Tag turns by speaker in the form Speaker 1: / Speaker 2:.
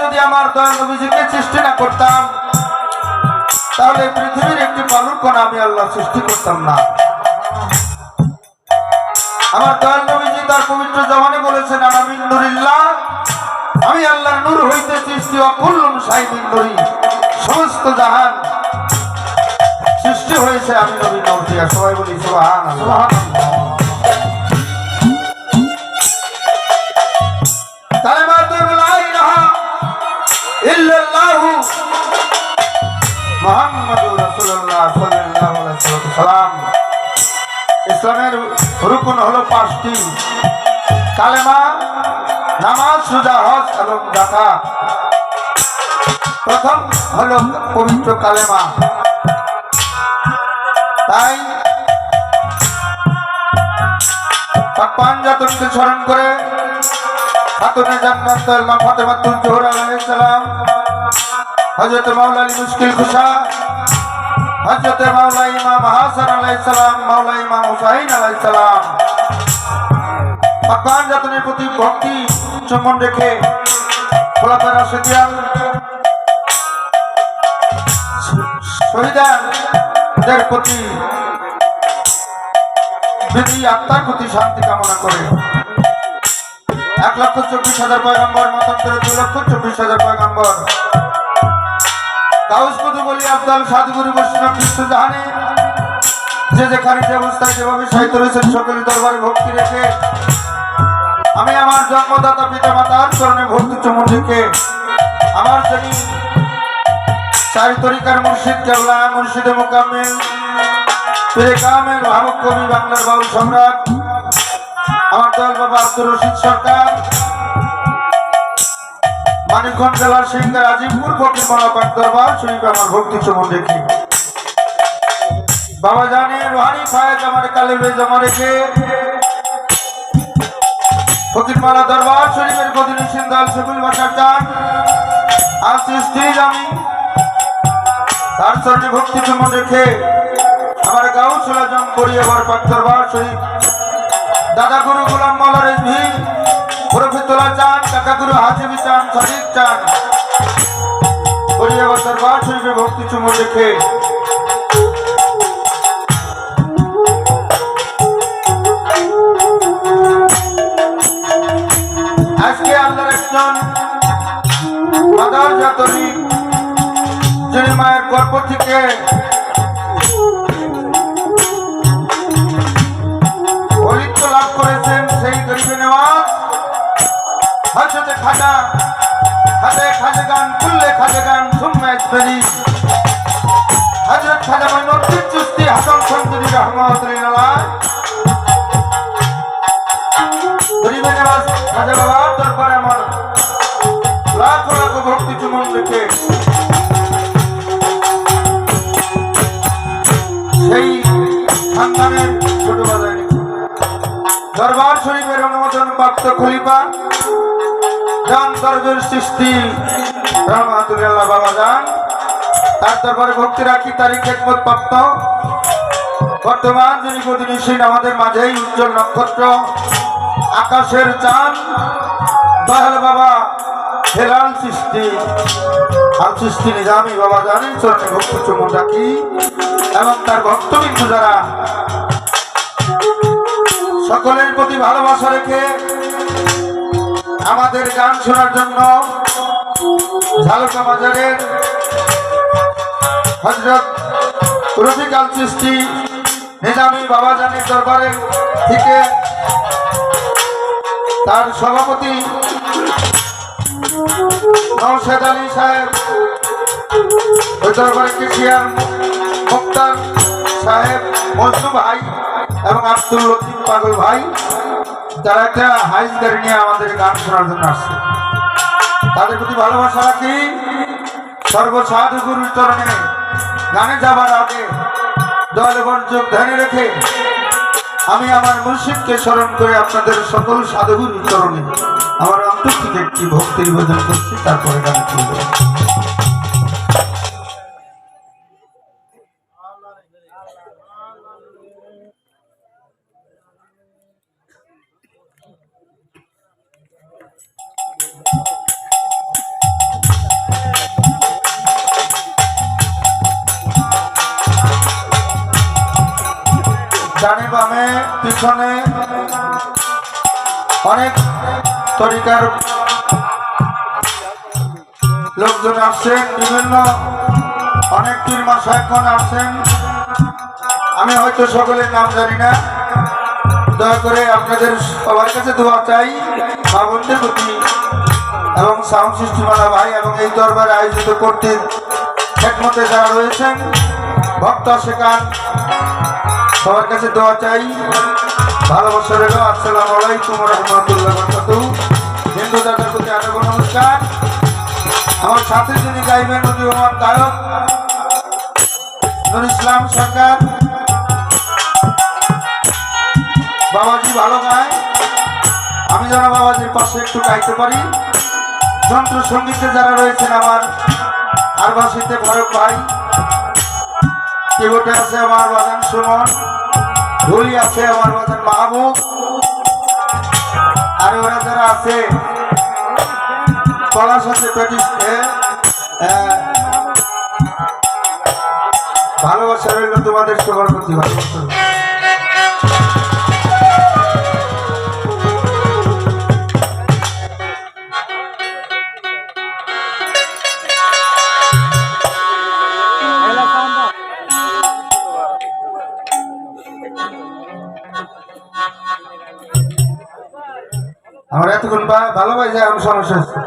Speaker 1: যদি আমার দয়াল নবীজিকে সৃষ্টি না করতাম, তাহলে পৃথিবীর একটি বালুর কণা আমি আল্লাহ সৃষ্টি করতাম না। আমার দয়াল নবীজি তার পবিত্র জবানে বলেছেন আমি নুরিল্লাহ আমি আল্লাহর নূর হইতে সৃষ্টি অকুল্লুম সাইমিন নুরি। সমস্ত জাহান সৃষ্টি হয়েছে আমি নবী নূর সবাই বলি সুবহানাল্লাহ। ইসলামের রুকুন হলো পাঁচটি। কালেমা, নামাজ, সুজা, হজ এবং জাকাত প্রথম হলো পবিত্র কালেমা। তাই পাকপান জাতনকে স্মরণ করে খাতুনে জান্নাত মা ফাতেমাতুল জোহরা আলাইহিস সালাম, হযরত মাওলা আলী মুশকিল খুশা হযরত মাওলা ইমাম হাসান আলাইহিস সালাম মাওলা ইমাম হুসাইন আলাইহিস সালাম। পাকপান জাতনের প্রতি ভক্তি সম্মান রেখে খোলাফা রাশিদিয়ান শহীদানদের প্রতি বিধি আত্মার প্রতি শান্তি কামনা করে। এক লক্ষ চব্বিশ হাজার পয়গম্বর, মতান্তরে দুই লক্ষ চব্বিশ হাজার পয়গম্বর। কাউস কুতু বলি আমি আমার জন্মদাতা পিতা মাতার চরণে ভক্তি রেখে আমার যিনি চারি মুর্শিদ কেবলা, মুর্শিদে মোকাম্মেল পীরে কামেল ভাবুক কবি বাংলার বাউল সম্রাট, আমার দল বাবা আব্দুর রশিদ সরকার। মানিকগঞ্জ জেলার সিংহা আজিমপুর ফকির মালাপাক দরবার শরীফ আমার ভক্তি চমন রেখে বাবা জানে, রোহানি ফায়েজ আমার কালেবে জমা রেখে ফকির মালা দরবার, শরীফের সিন্দাল চান। তার চরণে ভক্তি রেখে আমার গাও ছোলা জম পাক দরবার শরীফ দাদা গুরু, গোলাম মালা রেজভি প্রফিতুল্লাহ চান। কাকা গুরু চান সঠিক চান করি দরবার শরীফে ভক্তি চুমো রেখে আজকে আল্লাহর একজন মাদার জাতনী যিনি মায়ের লাভ নেওয়াজ হজরতে খাজা খাজে খাজে গান, খুললে খাজে গান, সুম্মা ইসবেরি হজরত খাজা মঈনুদ্দিন চিশতি হাসান সঞ্জুরি রহমাতুল্লাহ গরিবে নেওয়াজ খাজা বাবার দরবারে আমার লাখো লাখো ভক্তি চুমন রেখে সেই ছোট দরবার শরীফের অনুমোদন প্রাপ্ত খলিফা সৃষ্টি। বাবা তার প্রাপ্ত? বর্তমান যিনি প্রতিনিধীন আমাদের মাঝেই উজ্জ্বল নক্ষত্র, আকাশের চাঁদ বাবা, হেলাল সৃষ্টি। আল সৃষ্টি নিজামি বাবা জানেন, চরণে ভক্তি চুমন রাখি এবং তার ভক্তবিন্দু যারা, সকলের প্রতি ভালোবাসা রেখে আমাদের গান শোনার জন্য ঝালকা বাজারের হজরত রফিকাল সৃষ্টি নিজামি বাবাজানের দরবারে থেকে তার সভাপতি নৌশেদ আলী সাহেব, ওই দরবারে কেশিয়ার মুক্তার সাহেব মজনু ভাই এবং আব্দুল লতিফ পাগল ভাই হাইস গাড়ি নিয়ে আমাদের গান শোনার জন্য আসছে। তাদের প্রতি ভালোবাসা রাখি। সর্বসাধু গুরুর চরণে গানে যাবার আগে ধ্যানে রেখে আমি আমার মুর্শিদকে স্মরণ করে আপনাদের সকল সাধুগুরুর চরণে আমার অন্তর থেকে একটি ভক্তি নিবেদন করছি, তারপরে গান চলবে ডানে বামে, পিছনে। অনেক তরিকার লোকজন আসছেন, বিভিন্ন। অনেক পীর মাসায়খন আসছেন। আমি হয়তো সকলের নাম জানি না। দয়া করে আপনাদের সবার কাছে দোয়া চাই। মা বোনদের প্রতি এবং সাউন্ড সৃষ্টিমালা ভাই এবং এই দরবারে আয়োজিত করতে একমতে যারা রয়েছেন, ভক্ত শেখান সবার কাছে দোয়া চাই। ভালোবাসা রেখো, আসসালাম আলাইকুম রহমতুল্লাহ বরকাতু হিন্দু দাদার প্রতি আরেক নমস্কার আমার সাথে যিনি গাইবেন, উনি আমার গায়ক নুর ইসলাম সরকার। বাবাজি ভালো গায়। আমি যেন বাবাজির পাশে একটু গাইতে পারি। যন্ত্র সঙ্গীতে যারা রয়েছেন আমার আর বাসিতে ভরত ভাই কিবোর্ডে আছে আমার বাজান সুমন। ঢুলি আছে আমার বাজার মাহবুব। আর ওরা যারা আছে কলার সাথে প্র্যাকটিস ভালোবাসা রইল তোমাদের সবার প্রতি ভালোবাসা। আমার এতক্ষণ বা- ভালো পাইছে এখন সমস্যা হচ্ছে।